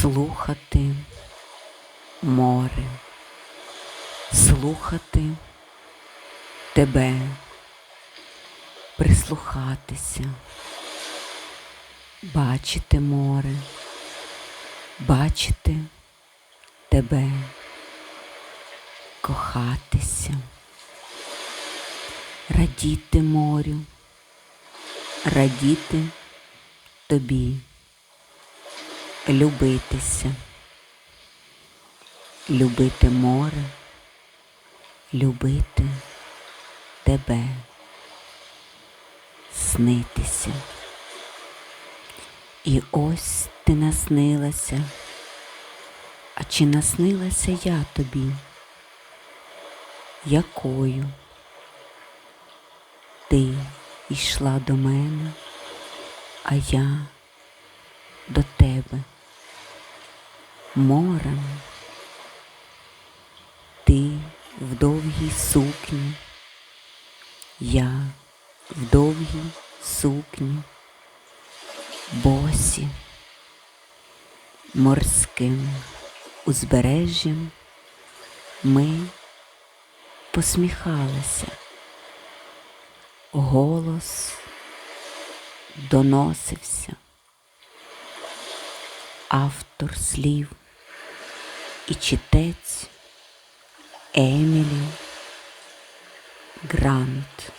слухати море, слухати тебе, прислухатися, бачити море, бачити тебе, кохатися, радіти морю, радіти тобі любитися, любити море, любити тебе, снитися. І ось ти наснилася, а чи наснилася я тобі? Якою ти йшла до мене, а я до тебе морем. Ти в довгій сукні, я в довгій сукні, босі, морським узбережжям ми посміхалися, голос доносився автор слів і читець Емілі Грант.